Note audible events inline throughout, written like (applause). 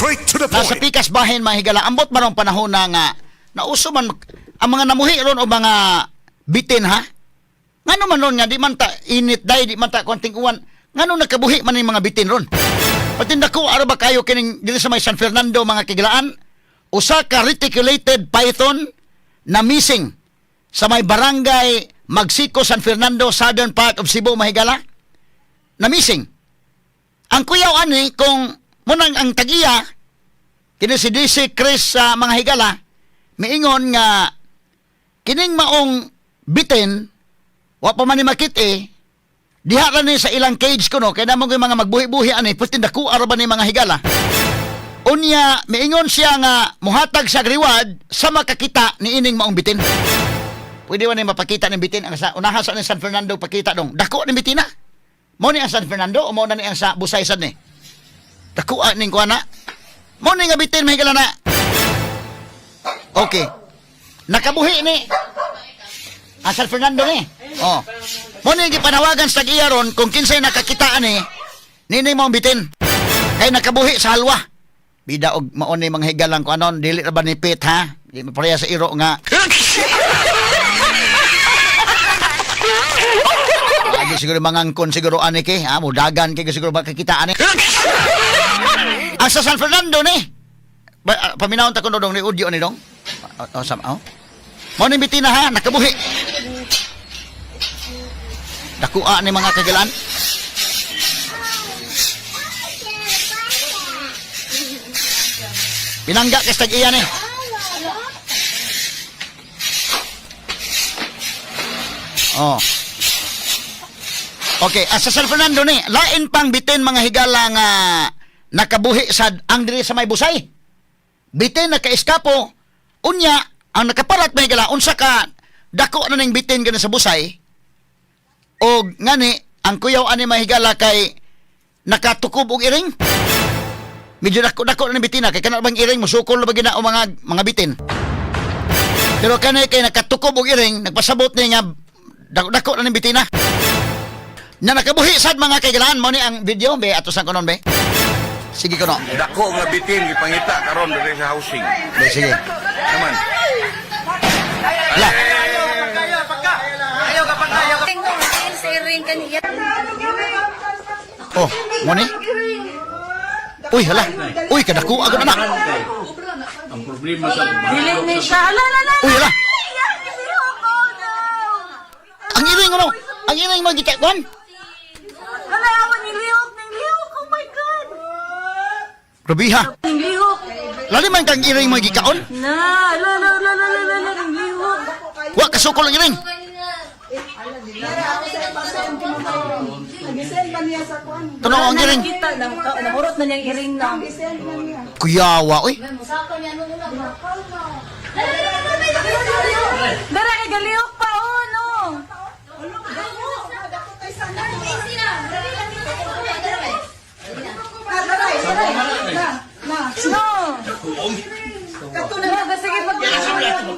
Straight to the Nasa point. pikas bahin mahigala. Ambot nung panahon na nga nauso man ang mga namuhi ron o mga bitin ha? Ngano man ron nga di man ta init dai di man ta konting uwan. Ngano nakabuhi man yung mga bitin ron? Pati nako ara ba kayo kining dili sa may San Fernando mga kigilaan? Usa ka reticulated python na missing sa may barangay Magsico, San Fernando, southern part of Cebu, Mahigala. Na missing. Ang kuyaw ani kung munang ang tagiya kini si DC Chris sa mga higala miingon nga kining maong bitin wa pa man ni makit-e diha ra ni sa ilang cage kuno kay namo mga magbuhi-buhi ani putin dako ara ba ni mga higala? Unya miingon siya nga muhatag sa reward sa makakita ni ining maong bitin. Pwede wa ni mapakita ni bitin? Ang sa unahan sa ni San Fernando pakita dong dako ni bitina. Mo ni ang San Fernando o mo na ni ang sa Busaysan ni dako ah, ning kuana mo ni nga bitin mahigala na. Okay. Nakabuhi ni ang San Fernando ni. Oh. Mo ni gipanawagan sa giyaron kung kinsay nakakitaan ni nini mo bitin. Kay nakabuhi sa halwa. Bida og mao ni mga higalang ko. Anon dili ra ba ni pit ha? Di pareha sa iro nga. Lagi siguro mangangkon siguro ani kay ha? Mo dagan kay siguro makakitaan ni Asa San Fernando ni ba, ah, paminawon ta dong ni audio ni dong oh, oh, sam oh. Mo ni bitina ha nakabuhi Dakua ni mga kagalan Pinangga kay stag iya ni. Oh. Okay, asa San Fernando ni, lain pang bitin mga higala nga nakabuhi sa ang diri sa may busay. Bitin naka-eskapo, unya ang nakaparat may higala unsa ka dako na ning bitin kana sa busay. O ngani ang kuyaw ani mahigala kay nakatukob og iring. Medyo dako dako na ni bitina kay kana bang iring musukol ba gina o mga mga bitin. Pero kanay kay nakatukob og iring nagpasabot ni nga dako dako na ni bitina. Na nakabuhi sad mga kaigalan mo ni ang video be ato sa konon be. Sige kono. Dako nga bitin gipangita karon diri sa housing. Be sige. Naman. La. Oh, mo ni. Uy, hala. Uy, kadako agad na. Ang problema sa Dili ni siya. Ala, ala, ala. Uy, hala. Ang iring ano? Ang iring mo gitakwan. Ala, awan ni Lihok, ni Lihok. Oh my God. Grabe ha. Ni Lihok. Lali man kang iring mo gikaon. Na, ala, ala, ala, ala, ala, ala, ni Lihok. Wa kasukol ang iring. Tanong ang iring. Kita, nahurot na niyang iring na. Kuyawa, uy. Dara kay Galihok pa, oh, no. No. No, basta sige pag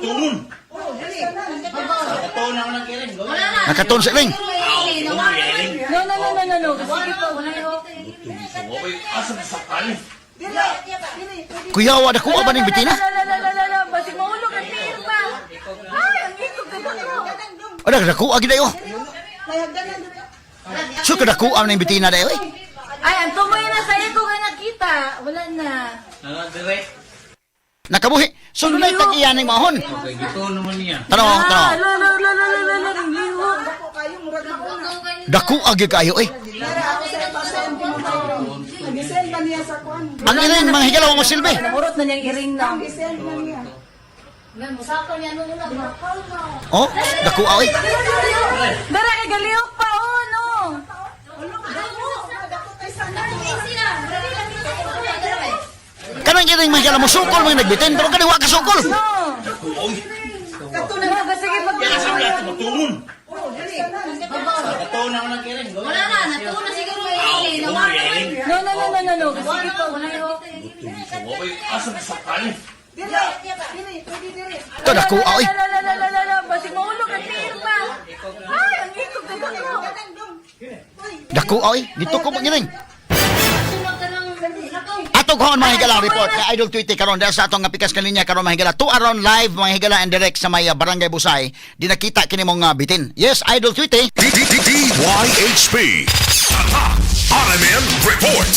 Tungon. Ito na lang kiring. Nakaton sa. No, no, no, no, no, no. Pa, wala dako ba ning bitina? Basig mahulog ang tiir pa. Ay, ang ikog na dako. Ada dako agi dayo. So kadako ang ning bitina dayo eh. Ay, ang tumoy na sa ikog nga nakita. Wala na. Nakabuhi. So nunay tag iya ning mahon. Kay gito naman niya. Tanong, tanong. la, la, la, la, la, la, la, ang lihok. Dako agi kayo eh. Ang iring mga higalaw mo silbi. Nahurot na niyang iring na. Oh, dako ay. Dara kay Galihok pa, oh, no. Kanang iring mga higalaw mo sukol mga nagbitin pero kani wa ka sukol. No. Basta sige pag... Tungon. Ito na lang kiring. Wala na, natuwa na siguro yung iring. No, no, no, no, no, no. Sige pa, wala yung... Asa sa kali? Ito dako ay. La, la, la, la, la, la, la. Basig mahulog ang tiir pa. Ay, ang ikog na dako. Dako ay. Dito ko mga iring. Ato ato kuhaon mga higala report kay Idol Tweety karon dahil sa atong pikas kaninya karon mga higala. Two around live mga higala and direct sa may uh, Barangay Busay. Di nakita kini mong uh, bitin. Yes, Idol Tweety. DYHP. RMN Report.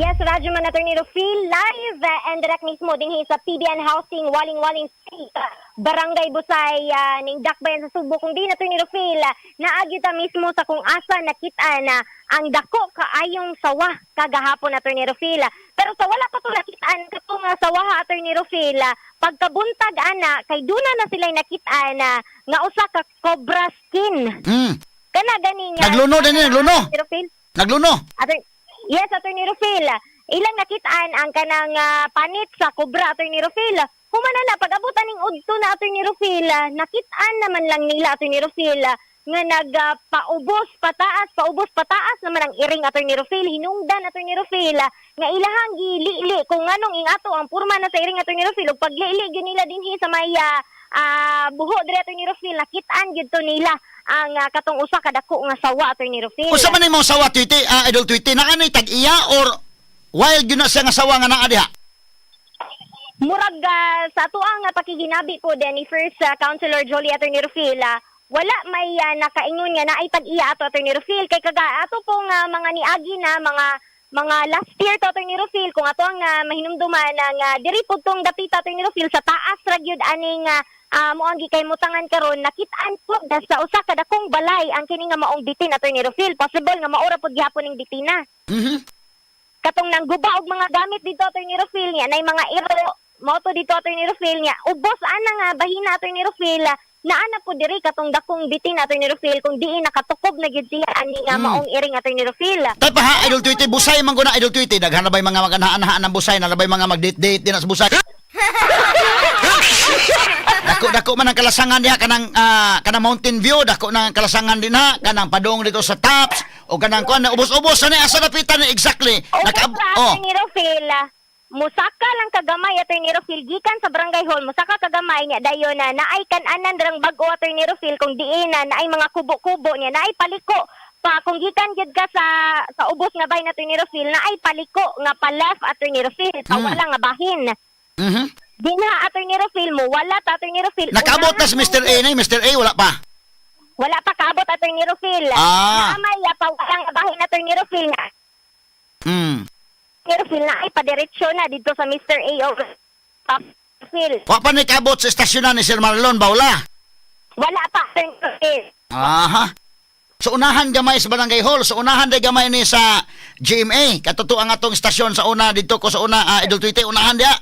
Yes, Radyo Man Attorney Rufil, live uh, and direct mismo din sa PBN Housing, Waling-Waling Street, uh, Barangay Busay, uh, ning Dakbayan sa Subo. Kung di na Attorney Rufil, uh, naagita mismo sa kung asa nakita na ang dako kaayong sawa kagahapon Attorney Rufil. Pero sa wala pa to nakitaan katong uh, sawa ha, Attorney Rufil, uh, pagkabuntag ana kay duna na sila nakitaan na nga usa ka cobra skin. Mm. Kana gani nga. Nagluno din, nagluno. Attorney Rufil. Nagluno. Attorney, yes, Attorney Rufil. Ilang nakitaan ang kanang ah, panit sa Cobra, Attorney Rufil. Humana na, pag-abutan ng udto na, Attorney Rufil, ah, nakitaan naman lang nila, Attorney Rufil, ah, nga nagpaubos pataas, paubos pataas naman ang iring Attorney Rufil, hinungdan Attorney Rufil, ah, nga ilahang gilili kung anong ingato ang purma na sa iring Attorney Rufil, ug paglili gyud nila dinhi sa may ah, ah, buho dire Attorney Rufil, nakitaan gyud to nila ang ah, katong usa ka dako nga sawa Attorney Rufil. Unsa man imong sawa Tweety, ah, Idol Tweety, na ano tag-iya or wild yun na siya nga sawa nga naa diha? Murag ah, sa ato ang ah, pakiginabi po din ni First ah, Councilor Jolie Attorney Rufil, ah, wala may ah, nakaingon nga na ay tag-iya ato Attorney Rufil. Kay kaga ato pong ah, mga niagi na mga mga last year to Attorney Rufil. Kung ato ang ah, mahinumduman ng uh, diri po tong dapita Attorney Rufil sa taas ra gyud aning ah, ah, mo ang gikaymutangan karon nakitaan po da sa usa ka dakong balay ang kini nga maong bitin Attorney Rufil. Possible nga maura pod gihapon ning bitina. Mhm. katong nangguba og mga gamit dito Attorney Rufil niya nay mga iro moto dito Attorney Rufil niya ubos ana nga bahina Attorney Rufil naana po diri katong dakong bitin Attorney Rufil kung diin nakatukob na gyud siya ani nga Hmm. maong iring Attorney Rufil Tay pa ha, Idol Tweety, busay man guna Idol Tweety. Daghan na ba'y mga maganahan ng busay, na ba'y mga mag-date-date din sa busay. dako dako man ang kalasangan diha kanang ah, kanang Mountain View, dako na ang kalasangan din ha, kanang padong dito sa Tops o kanang kuan na ubos-ubos na ni asa napitan ni exactly. o Naka sa oh. Rufil musaka lang kagamay Attorney Rufil gikan sa barangay hall musaka kagamay niya dayon na naay kan-anan dirang bag-o Attorney Rufil kung diin na naay mga kubo-kubo niya naay paliko pa kung gikan gyud ka sa sa ubos nga bay na Attorney Rufil naay paliko nga pa left Attorney Rufil pa Mm. wala nga bahin Mhm. dinha Attorney Rufil mo wala ta Attorney Rufil Nakaabot na si Mr. A na, Mr. A wala pa. wala pa kaabot Attorney Rufil Ah. naamay pa wala nga bahin Attorney Rufil nga Hmm. Attorney Rufil na ay padiretso na dito sa Mr. A over Rufil Wa pa ni kaabot sa estasyonan ni Sir Marlon Baula. Wala pa, Attorney Rufil. Aha. So unahan gamay sa Barangay Hall, so unahan day gamay ni sa GMA. Katuto ang atong estasyon sa una dito ko sa una ah, Idol Tweety unahan dia.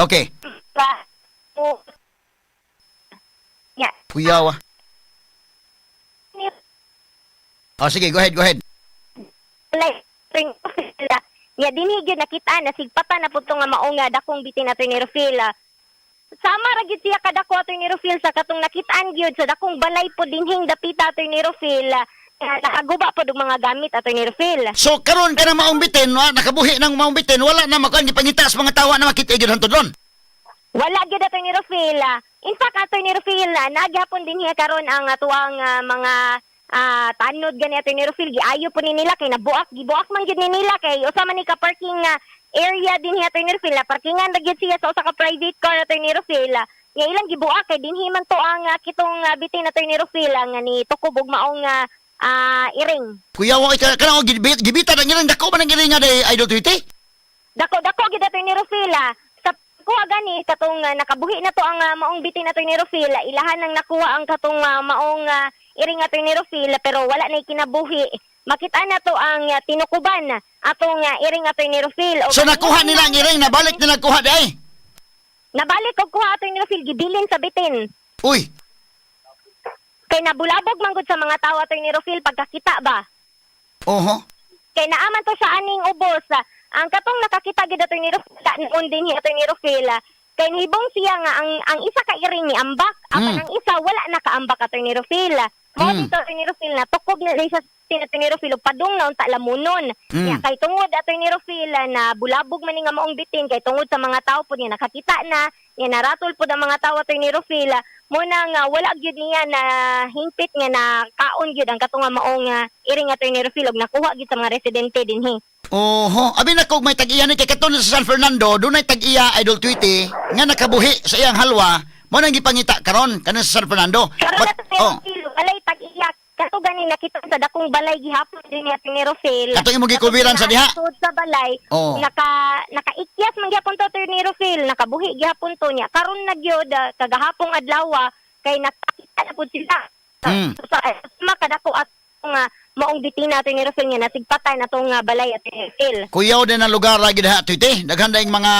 Okay. pa, o, ya, Kuyaw. ah. ni, Oh sige, go ahead, go ahead. like, Attorney Rufil, ah, ya, dinhigyo nakita na sigpata na po nga maunga dakong bitin Attorney Rufil. ah. Sama ra gyud siya kadako Attorney Rufil sa katong nakitaan gyud sa dakong balay po dinhing dapita Attorney Rufil. ah, nga nakaguba po og mga gamit Attorney Rufil. So karon ka na maumbitin, wa, nakabuhi ng maumbitin, wala na makuan gipangita sa mga tawa na makita gyud hantod ron. Wala gyud Attorney Rufil. ah. In fact, Attorney Rufil, ah, nagyapon din niya karon ang atuang ah, mga ah, tanod gani Attorney Rufil. Giayo po ni nila kay nabuak, gibuak man gyud ni nila kay usa man ni ka parking ah, area din niya Attorney Rufil. na Parkingan ra gyud siya sa usa ka private car Attorney Rufil. ah. Nga ilang gibuak kay dinhi man to ang ah, kitong ah, bitin Attorney Rufil ah, nga ni tukob og maong ah, ah, iring. Kuyaw ita kana og gibit gibita na ngilang dako man ang gilinga day Idol Tweety. Dako-dako gid ato ni Rufila. Sa kuha gani katong uh, nakabuhi na to ang ah, maong bitin ato ni Rufila. Ilahan nang nakuha ang katong ah, maong ah, iring ato ni Rufila pero wala na kinabuhi. Makita na to ang ah, tinukuban atong uh, iring ato ni Rufil. O So nakuha nila ang iring, nabalik nila kuha day. Nabalik og kuha ato ni Rufil gibilin sa bitin. Uy, Kay nabulabog man gud sa mga tao ato ni Rufil pagkakita ba. oho. kay naaman to sa aning ubos. ah, Ang katong nakakita gid ato ni Rufila noon din ato ni Rufila. Kay nihibong siya nga ang ang isa ka iring ni ambak, apan Mm. ang isa wala nakaambak ato ni Rufila. Mo Mm. dito ato tukob na bitin Attorney Rufil ug padung na unta lamunon. Mm. Nya kay tungod Attorney Rufil ah, na bulabog man ni nga maong bitin kay tungod sa mga tao po niya nakakita na niya naratol po ang mga tao Attorney Rufil ah, mo na nga wala gyud niya na hingpit nga na kaon gyud ang katunga maong ah, iring Attorney Rufil ug nakuha gyud sa mga residente dinhi. Oho, abi na kog may tag-iya ni kay katon sa San Fernando, dunay tag-iya idol tweety nga nakabuhi sa iyang halwa, mo nang gipangita karon kana sa San Fernando. Karon But, na oh, kato gani nakita sa dakong balay gihapon din ni Attorney Rufil. Katong imong gikubiran sa diha? Sud sa balay. Oo. Naka nakaikyas man gyapon to Attorney Rufil, nakabuhi gyapon to niya. Karon na gyud ah, kagahapong adlaw ah, kay nakita na pud sila. Mm. So, sa sa kadako at nga maong bitina Attorney Rufil nga nasigpatay na tong ah, balay Attorney Rufil. kuyaw din ang lugar lagi diha tweety. Daghan daing mga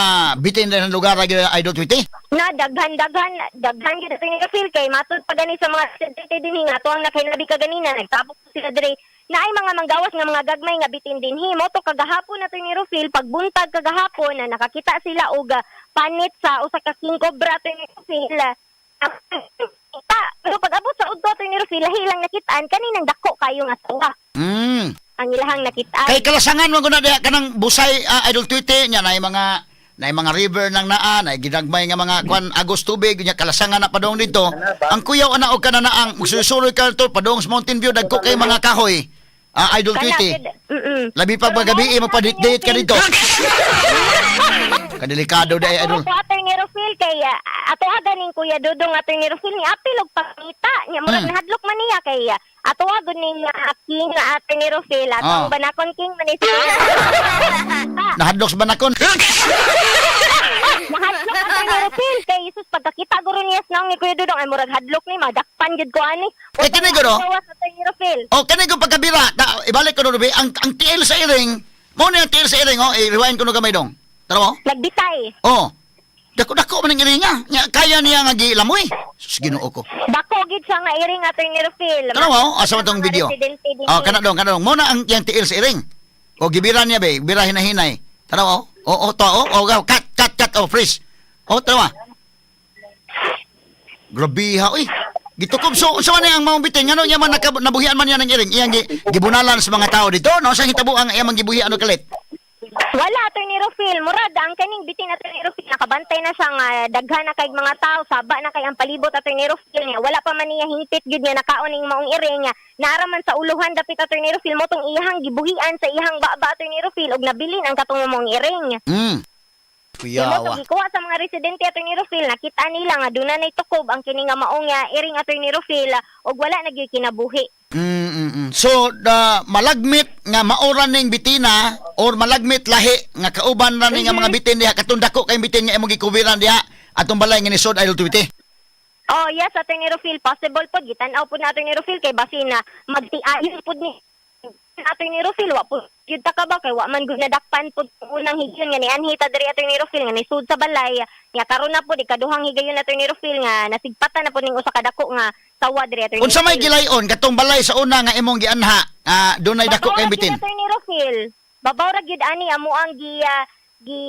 bitin din ang lugar lagi diha, idol tweety. na daghan daghan daghan gyud nga feel kay matud pa gani sa mga residente dinhi nga tuang nakinabi ka ganina nagtabok sila dire na ay mga manggawas nga mga gagmay nga bitin dinhi mo to kagahapon na ni Rufil pagbuntag kagahapon na nakakita sila og ah, panit sa usa ka king cobra to ni Rufil pero pag abot sa udto to ni Rufil hilang nakitaan kaninang dako kayo nga sawa Mm. ang ilahang nakitaan Kay kalasangan mo guna diha kanang busay ah, idol tweety nya na mga na mga river nang naa na gidagmay nga mga kwan agos tubig nya kalasangan na padong dito. Ang kuyaw ana og kana na ang magsusuloy ka to padong sa Mountain View dagko kay mga kahoy. Ah, idol Kana, tweety. labi pa Pero pagabi mo- mapadit-date ka dito (laughs) kadelikado dai idol Ako ato ni Rufil kay ah, ato aga ning Kuya Dudong ato ni Rufil ni apil og pangita nya murag Hmm. nahadlok man niya kay ah, ato ning uh, king nga ato ni Rufil ato Ah. ang banakon king man ni (laughs) nahadlok sa banakon Nahadlok ato ni Rufil kay Jesus pagkakita guro niya sa ni Kuya Dudong ay murag hadlok ni madakpan jud ko ani. Eh, kini guro? Gawas ato ni Rufil. o kani ko pagkabira ibalik ko no ang ang tiil sa iring mo na ang tiil sa iring oh i-rewind ko no gamay dong tara mo Nagbitay. oh dako dako man ang iringa nya kaya niya nga gilamoy Ginoo ko Dako gid siya nga iring ato ni Rufil. Tara mo, asa man tong video? Oh, kana dong, kana dong. Mo na ang yang tiil sa iring. O gibiran niya be, bira hinahinay. Tara mo. O o to, o o cut cut cut o freeze. O tara mo. Grabe ha, uy. Gitukob so so man ang mga bitin ngano nya man nakab- nabuhian man niya ng iring iyang gi- gibunalan sa mga tao dito no sa hitabo ang iyang gibuhi ano kalit. Wala ni Rufil. Murad, ang kaning bitin ni Rufil. Nakabantay na siya nga daghan na kay mga tao. Saba na kay ang palibot ni Rufil niya. Wala pa man niya hingpit gyud niya nakaoning maong iring niya. Naaraman sa uluhan dapit ni Rufil mo tong iyahang gibuhian sa iyahang baba ni Rufil og nabilin ang katong maong iring. Mm. Mo Kuyawa. to gikuha sa mga residente ato ni Rufil. Nakita nila nga duna nay tukob ang kini nga maong iring ato ni Rufil og wala na gyud kinabuhi. Mm, mm, mm. So, the malagmit nga maoran ning bitina or malagmit lahi nga kauban ra ning nga mga bitin diha katundako kay bitin nga imong gikubiran diha atong balay nga nisod idol tuwiti. Oh, yes, Atty. Rufil. Possible po. Gitanaw po na Atty. Rufil kay basi na magtiayon po ni Atty. Rufil. Wa po. Yun ta ka ba? Kay wa man gud nadakpan po unang higyon nga ni Anhita diri Atty. Rufil nga nisud sa balay. Nga karon na po di kaduhang higayon Atty. Rufil nga nasigpatan na po ning usa ka dako nga sawa diri Atty. Unsa may gilayon katong balay sa una nga imong gianha, ah dunay dako kay bitin. Atty. Rufil. Babaw ra gyud ani amo ang gi ah, gi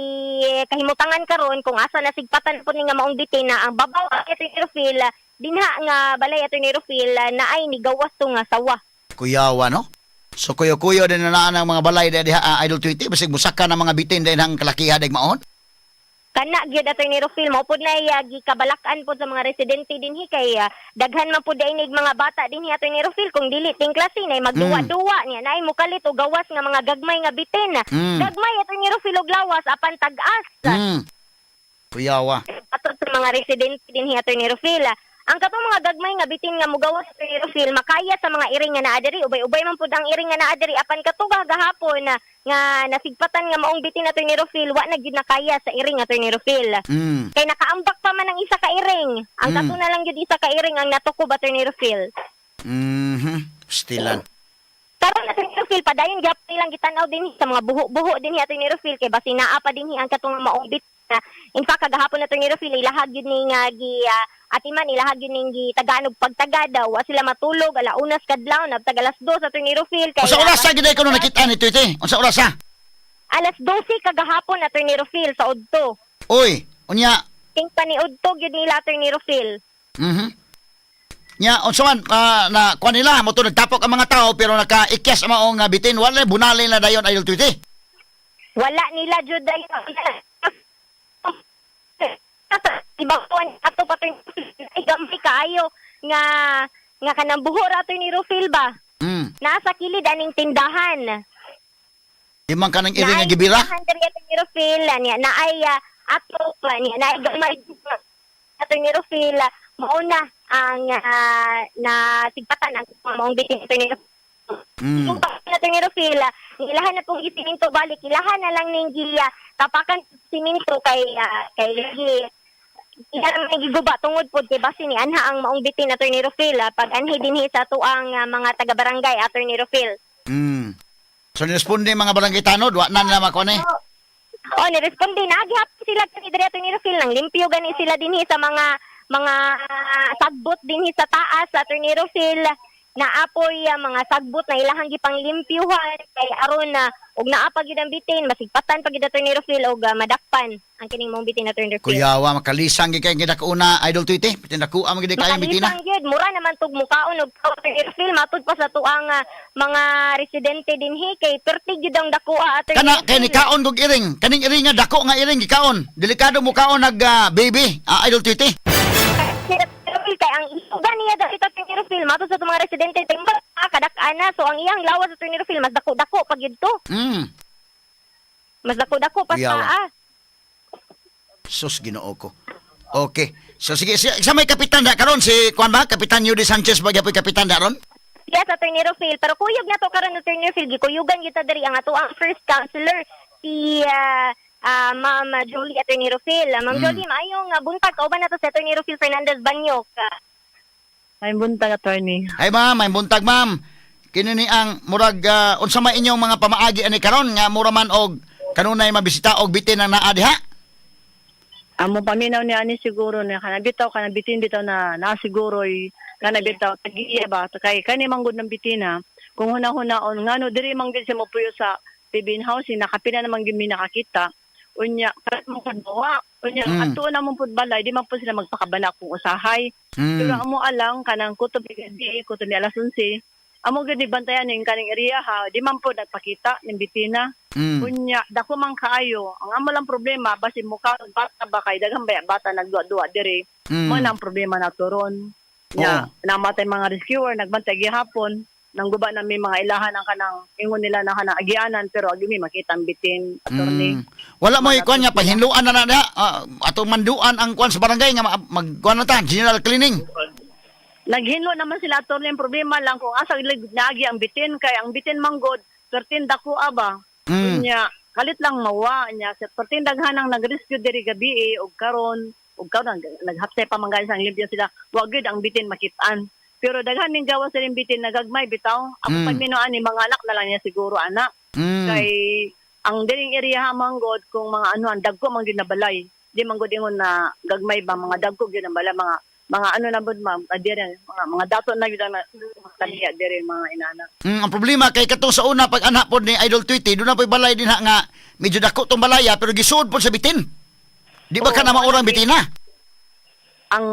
kahimutangan karon kung asa nasigpatan po ni nga maong bitin na ang babaw Atty. Rufil ah, dinha nga balay. Rufil ah, na ay ni gawas to nga sawa. Kuyawa no? So kuyo-kuyo din na ang mga balay diha ah, idol tuwiti basig musaka ng mga bitin din ang kalakiha dag maon. kana gyud ato ni Rufil mo pud na iya gikabalakan pod sa mga residente dinhi kay ah, daghan man pud inig mga bata dinhi ato ni Rufil kung dili ting klase nay magduwa-duwa niya. Nay mukalit og gawas nga mga gagmay nga bitin. Mm. gagmay ato ni Rufil og lawas apan tag-as. Mm. Kuyawa. ato sa mga residente dinhi ato ni Rufil ang katong mga gagmay nga bitin nga mugawas ni Rufil makaya sa mga iring nga naa diri ubay-ubay man pud ang iring nga naa diri apan katuga gahapon na nga nasigpatan nga maong bitin ato ni Rufil wa na gyud nakaya sa iring ato ni Rufil Mm. kay nakaambak pa man ang isa ka iring. Ang Mm. kato na lang yun isa ka iring ang natukob ni Rufil. Mhm. Stilan. Karon ato ni Rufil padayon gyap nilang gitanaw din sa mga buho-buho din ato ni Rufil kay basi naa pa din ang katong maong bit na in fact kagahapon ato ni Rufil ilahag yun ni nga gi ah, atiman ilahag yun ning gi taganog pagtaga daw wa sila matulog ala unas kadlaw na tag alas 2 ato ni Rufil kay Unsa oras sa gid ko nakita ni tuwiti? Unsa oras sa? alas 12 kagahapon ato ni Rufil sa Udto. Uy, unya. King pa ni Udto gyud nila ni Rufil. Mhm. Nya unsa man ah, na kuan nila mo nagtapok ang mga tao pero naka-ikyas ang maong bitin wala bunalin na dayon idol tweety. Wala nila jud ay Ibakuan ato pa to igampi kaayo nga nga kanang buhor ato ni Rufil ba? Mm. Nasa kilid aning tindahan. Di man kanang iri nga gibira. tindahan diri ato ni Rufil niya na ay ah, ato pa niya na ay gamay ato ni Rufil mao na ang ah, na sigpatan ang maong bitin ato ni Rufil. Mm. Na ni Rufil, ilahan na pong isiminto balik, ilahan na lang ning giya, tapakan siminto kay ah, kay gi Iyan ang giguba tungod pod kay basi ni anha ang maong bitin ato ni Rufil ah, pag anhi dinhi sa tuang ah, mga taga barangay ato ni Rufil. Mm. So niresponde mga barangay tanod wa na nila makuan eh. Oh, niresponde na gihap sila kani diri ato ni Rufil nang limpyo gani sila dinhi sa mga mga ah, sagbot dinhi sa taas ato ni Rufil na apoy ah, mga sagbot na ilahang gipanglimpyuhan kay aron na og naa pa gyud ang bitin masigpatan pa gyud ato ni Rufil og ah, madakpan ang kining mong bitin ato ni Rufil. Kuyawa makalisang gid kay gidakuna idol tweety. Tindakuan mo gid kay bitina. Makalisang gyud mura naman tug mukaon og ato ni Rufil matud pa sa tuang ah, mga residente dinhi kay perti gyud ang dakuha ato Kana kay ni Rufil. kaon gog iring. Kaning iring nga dako nga iring gikaon. Delikado mo kaon nag ah, baby. Ah, idol tweety. Rufil kay ang isugan niya daw ito ni Rufil matud sa mga residente timba kadak-ana so ang iyang lawas sa ni Rufil mas dako-dako pag yun to Mm. mas dako-dako pa Yawa. sa ah. Sus Ginoo ko. Okay. So sige, si, sa may kapitan da karon si kuan ba Kapitan Yudi Sanchez ba gyapon kapitan da ron? Yes, Atty. Rufil. Pero kuyog na to karon Atty. Rufil. Gikuyugan kita diri ang ato ang first counselor si ah, ah, Ma'am Jolie Atty. Rufil. Ah, Ma'am Mm. Jolie, maayong uh, buntag kauban na to si Atty. Rufil Fernandez Banyok. Ah, Ay, buntag attorney. Ay ma'am, may buntag ma'am. Kini ni ang murag ah, unsa may inyong mga pamaagi ani karon nga mura man og kanunay mabisita og bitin na naa diha? Amo paminaw ni ani siguro na kanabitaw kanabitin bitaw na nasiguro kanabitaw tagiya ba kay kani manggod ng bitina kung huna-hunaon ngano diri man gid siya mopuyo sa Pibin House nakapila naman gid mi nakakita unya karat mo kadwa unya Mm. ato na mo pud balay di man po sila magpakabana kung usahay Mm. pero amo alang kanang kutob gidi kutob ni alas 11 amo gid bantayan ning kaning area ha di man po nagpakita ning bitina Mm. Kunya, dako man kaayo. Ang amo lang problema, basi mukha bata ba kay daghang baya bata nagduwa-duwa diri. Mm. Mo nang problema na turon. Nya, namatay mga rescuer, nagbantay gihapon. Nang guba na may mga ilahan ang kanang ingon nila na kanang agianan pero agi mi makita ang bitin attorney. Mm. Wala mo ikuan nga pahinluan na na diha. Ah, ato manduan ang kuan sa barangay nga ma- magkuan na ta, general cleaning. Naghinlo naman sila attorney ang problema lang kung asa naagi ang bitin kay ang bitin manggod pertin dako aba. Mm. Kunya, kalit lang mawa niya sa pertin daghanang nag-rescue diri gabi eh, og karon og karon nag- naghapsay pa man guys ang limpyo sila wa ang bitin makitaan pero daghan ning gawas sa bitin nagagmay bitaw ako Mm. pag minuan ni mga anak na lang niya siguro anak Mm. kay ang diring area ha manggod kung mga ano ang dagko man gyud di man gud ingon na gagmay ba mga dagko gyud ang balay mga mga ano na bud ma'am adire mga mga dato na gyud ang na- taliya dire mga inana Mm, ang problema kay katong sa una pag anak pod ni Idol Tweety, doon na po'y balay din ha nga medyo dako tong balaya pero gisuod pod sa bitin. Di ba Oo, ka na maurang bitina? ang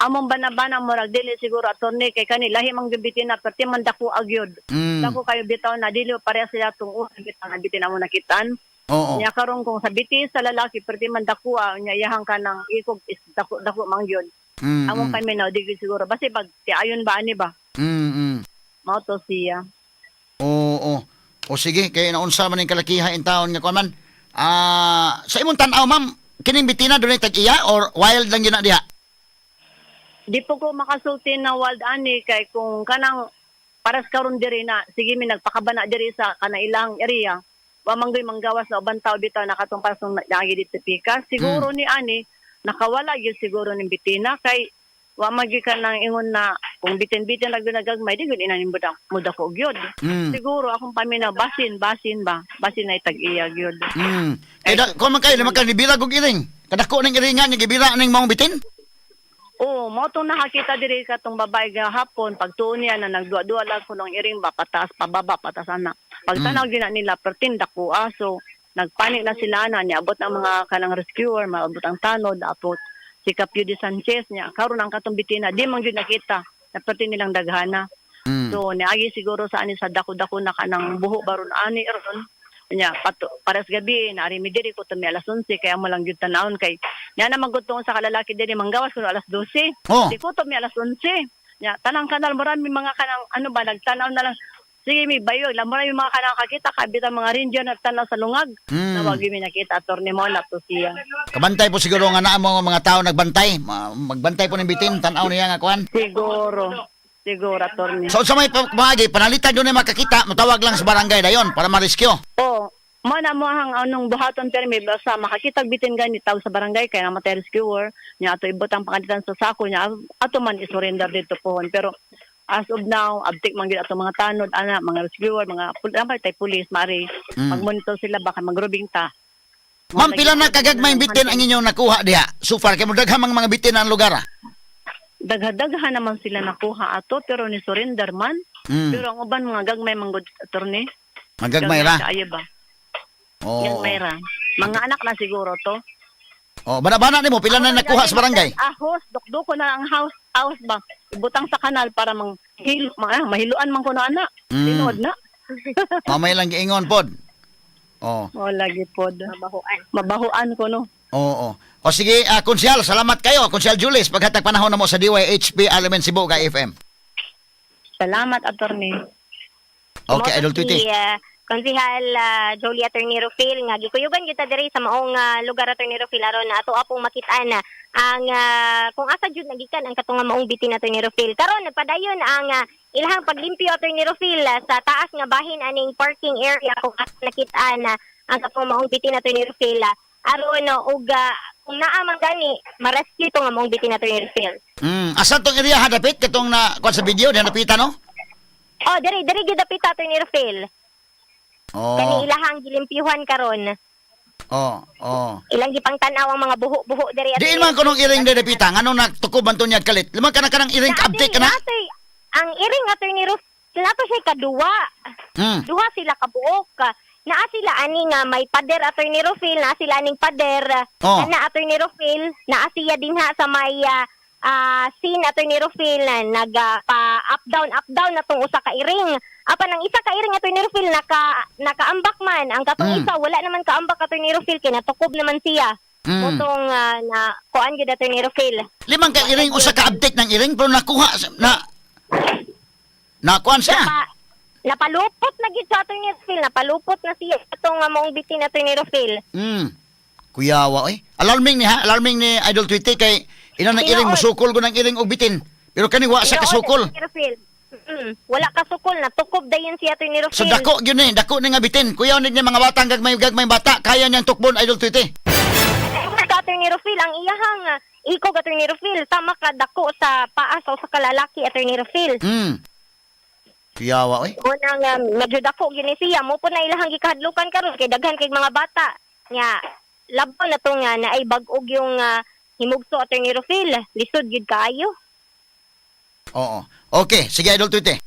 among banabana murag dili siguro attorney kay kani lahi mang gibitin na perti man dako agyod Mm. dako kayo bitaw na dili pareha sila tung una bitaw nga bitin amo nakitaan Oo. nya karon kung sa bitin sa lalaki perti man dako ah, nya iyahang ka ng ikog is dako dako mang gyud Mm, among mm, kami na di gyud siguro basi pag ti ayon ba ani ba mm, mm. mao to siya Oo. O sige, kay naunsa man ning kalakiha in taon nga kuan man. Ah, sa imong tan-aw ma'am, kining bitina dunay tag-iya or wild lang yun na diha? Di po ko makasulti na wild ani kay kung kanang paras karon diri na sige mi nagpakabana diri sa kana ilang area wa manggoy manggawas na uban tao bitaw nakatong pasong naagi dito pika siguro ni ani nakawala gyud siguro ni bitina kay wa magi ka nang ingon na kung bitin-bitin lang gyud nagagmay di gyud inanin muda muda ko gyud Mm. siguro akong paminaw basin basin ba basin na itag-iya gyud Mm. Kay da, kung man kayo, naman ka nibira og iring. Kadako ning iringan niya gibira ning maong bitin? Oo, mo tong nakakita diri ka tong babae gahapon pagtuon niya na nagduwa-duwa lang ko ng iring ba pataas pababa patas ana. Pag tanaw gina nila pertinda ko aso nagpanik na sila na niya abot ang mga kanang rescuer maabot ang tanod apot si Capio de Sanchez niya karon ang katong bitina di man gyud nakita napati nilang daghana. Mm. So niagi siguro sa ani sa dako-dako na kanang buho baron ani ron. Nya pato pares gabi na ari mi diri ko tumi alas 11 kaya mo lang gyud tanawon kay nya na magutong sa kalalaki diri manggawas kuno alas 12. Oh. Di ko tumi alas 11. Nya tanang kanal marami mga kanang ano ba nagtanaw na lang Sige mi bayo, lang marami mga kanang kakita kabita mga ranger na tanaw sa lungag. Mm. Na wag mi nakita attorney mo na to siya. Kabantay po siguro nga naa mo mga tao nagbantay. Ma- Magbantay po ng bitin, tanaw niya nga kuan. Siguro. Siguro attorney. So sa may pamagi, panalitan doon na makakita, matawag lang sa barangay dayon para ma-rescue. Oo. Mo na mo hang anong buhaton permi basta makakitag bitin gani tao sa barangay kaya namatay rescuer nya ato ibot ang pangalitan sa sako nya ato man isurrender dito pohon pero as of now abtik man gid ato mga tanod ana mga rescuer mga naman tay pulis mari Mm. magmonitor sila baka magrubing ta Ma'am, pila na kagagmayng bitin ang inyong nakuha diha? So far, kay mo daghang mga bitin ang lugar. ah. Daghadaghan naman sila nakuha ato pero ni surrender man Mm. pero ang uban mga gagmay manggod attorney Magagmay ra. kaayo ba Oo. gagmay ra mga anak na siguro to Oh, bana-bana nimo pila na nakuha sa barangay? Ahos, dokdo ko na ang house, house ba? Ibutang sa kanal para mang hil, ma, ah, mahiluan man ko na ana. Mm. Tinod na. Mamay lang giingon pod. Oh. O lagi pod. Mabahuan. Mabahuan ko no. Oo. O sige, uh, konsyal, salamat kayo. Konsyal Julis, paghatag panahon na mo sa DYHP Element Cebu ka FM. Salamat attorney. Okay, Idol to Twitty. Si, uh, Konsihal uh, Jolie Attorney Rufil nga gikuyugan kita diri sa maong uh, lugar Attorney Rufil aron na ato apong makitaan na ang uh, kung asa jud nagikan ang katong maong bitin Attorney Rufil. Karon nagpadayon ang uh, ilahang paglimpyo Attorney Rufil uh, sa taas nga bahin aning parking area kung asa nakitaan na ang katong maong bitin Attorney Rufil. Uh, aron no ug uh, kung naa man gani ma-rescue to nga maong bitin Rufil. Mm, asan tong area hadapit katong na kuan sa video, di napita no? Oh, diri diri gyud dapit Attorney Rufil. Oh. Kani ilahang gilimpyuhan karon. Oh, oh. ilang gipang tanaw ang mga buho-buho diri Diin man kunong iring de napita, ngano na tukob man to niya kalit. Limang ka na kanang iring update ka na? Atoy, ang iring atoy ni Ruf, nato siya kaduwa. Hmm. Duha sila kabuok. Naa sila ani nga may pader atoy ni Rufil, naa sila aning pader. Oh. Na atoy ni Rufil, naa siya din ha sa may ah, ah, scene atoy ni Rufil na nag ah, pa up down up down na tong usa ka iring. Apan ang isa ka iring atoy ni Rufil naka nakaambak man. Ang katong Mm. isa wala naman kaambak atoy ni Rufil kay natukob naman siya. Mm. Motong ah, na kuan gyud atoy ni Rufil. Limang ka iring usa ka update ng iring pero nakuha na na kuan siya. Napa, napalupot na gid sa ato ni Rufil, napalupot na siya itong uh, maong bitin na ni Rufil. Hmm. Kuyawa oy. Alarming ni ha, alarming ni Idol Tweety kay ina ng iring musukol ko ng iring og bitin. Pero kani wa sa kasukol. Rufil. Mm, wala kasukol na tukob dayon siya to ni Rufil. So dako gyud ni, dako ni nga bitin. Kuyaw ni mga batang gagmay gagmay bata, kaya niyang tukbon Idol Tweety. Sa ato ni Rufil ang iyahang uh, iko ato ni Rufil sama ka dako sa paa sa usa ka lalaki ato Hmm. Kuyawa oy. Unang uh, medyo dako gyud ni siya mo po na ilahang gikahadlukan karon kay daghan kay mga bata. Nya labaw na to nga na ay bag-og yung uh, himugso ato ni Rufil. Lisod gyud kaayo. Oo. Okay, sige Idol Tweety.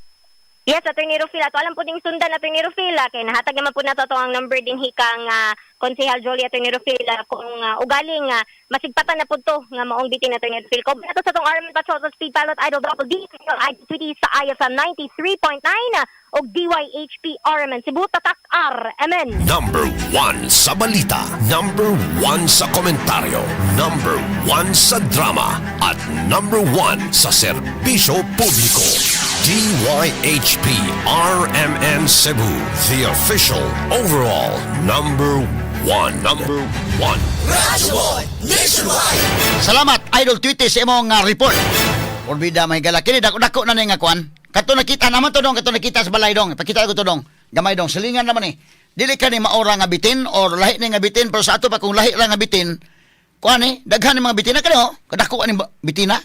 Yes, Attorney Rufil. Ato alam po ding sundan, Attorney Rufil. ah, Kaya nahatag naman po nato ang number din hikang uh, Konsehal Jolie, Attorney Rufil. ah, kung uh, ugaling uh, masigpatan na po to nga maong bitin, Attorney Rufil. Kung nato sa tong Armin Patrol sa Speed Pilot Idol Double D, I tweety sa IFM 93.9 ah, o DYHP Armin. Cebu Tatak R. Amen. Number one sa balita. Number one sa komentaryo. Number one sa drama. At number one sa serbisyo publiko. DYHP RMN Cebu. The official overall number one. Number one. Salamat Idol Tweety sa imong nga report. Orbida may gala kini dako-dako na nga kuan. Kato nakita naman to dong, kato nakita sa balay dong. Ipakita ko to dong. Gamay dong, silingan naman ni. Dili ka ni maora nga bitin or lahi ni nga bitin pero sa ato pa kung lahi ra nga bitin. Kuan ni, daghan ni mga bitina kani oh. Kadako ani bitina.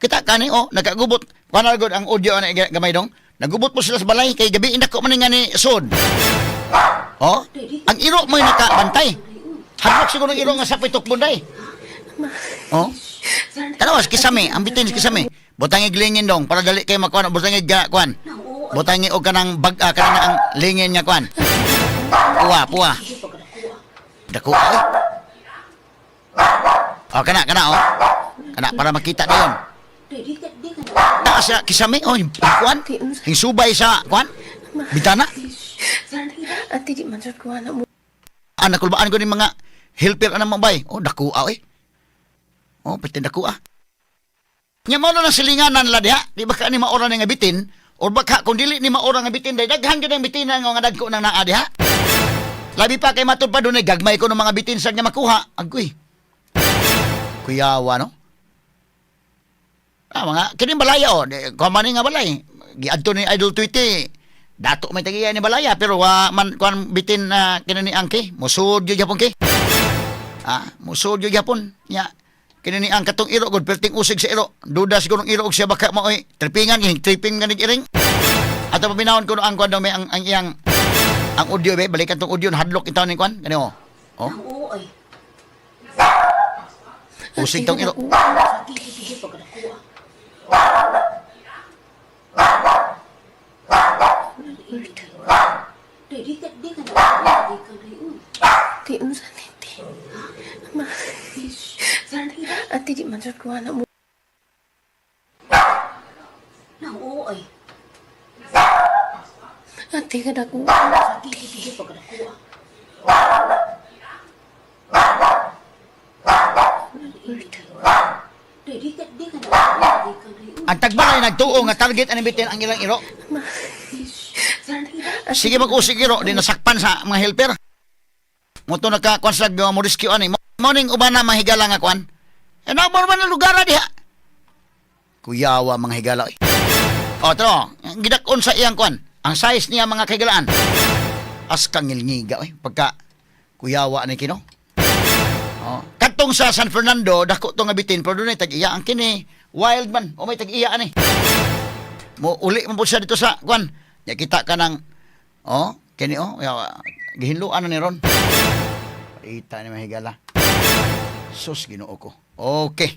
Kita kani oh, nagkagubot. Kuan na gud ang audio ga- gamay dong. Nagubot po sila sa balay kay gabi indako man nga ni sod. Oh, ang iro mo nakabantay. Hadlok siguro ng iro nga sa pitok bunday. Oh. Tanawas kisame, ang bitin is kisame. Butang iglingin dong para dali kay makuan, butang ig kuan. Butang og kanang bag ah, kanang ang lingin nga kuan. Puwa, puwa. Dako ay. Oh, kana kana oh. Kana para makita dayon. Naa sa kisame oh, him- kuan. Hingsubay sa kuan. Bitana. Ate di man jud ko ana mo. Anak kulbaan ko ni mga helper anang mabay. Oh, dakua eh. Oh, pati dakua. Nya mo na silinganan la diha. Di ba ka ni maora nga bitin? Or baka kung dili ni maora nga bitin, day daghan gyud ang bitin nga nga dagko nang naa diha. Labi pa kay matud pa dunay gagmay ko ng mga bitin sa nga makuha. Agoy. Kuyawa no? Ah, mga kini balaya oh, kuha man ni nga balay. Giadto ni Idol Tweety. Dato may tagiya ni balaya pero wa man kuan bitin na kinani angke. Musud gyud yapon ke. Ah, musud gyud yapon. Nya kinani ang katong iro gud perting usig sa iro. Duda siguro iro og siya baka maoy trippingan ning tripping nga iring. Ato paminawon ko no ang kuan daw may ang, ang iyang ang audio be balikan tong audio hadlok itaw ni kuan kani oh. Oh, Oo, ay. usig tong iro. Sige, sige, pagkakuha. Di, di ka, di ka na, di ka na yun. Ti unsa ni ti. Ma. Ate di man jud ko ana mo. Na, oo, ay. Ate ka dako. Sige, sige, pagkakuha. Di, di ka, di ka na, di ka na yun. Ang tagbalay nagtuo nga target ani bitin ang ilang iro. Sige mag-usig iro di nasakpan sa mga helper. Mo to naka kuan sa mo rescue ani. Mo ning uban na mahigala nga kuan. E na mo man lugar diha. Kuyawa mga higala. O tro, gidakon sa iyang kuan. Ang size niya mga kahigalaan. As kang ngilngiga oy pagka kuyawa ni kino. Oh. Katong sa San Fernando, dako to nga bitin pero dunay tag-iya ang kini. Wild man, o may tag-iya ani. Mo uli man po siya dito sa kwan. Ya kita ka ng oh, kini oh, ya, gihinluan na ni ron. Ita ni mahigala. Sus Ginoo ko. Okay.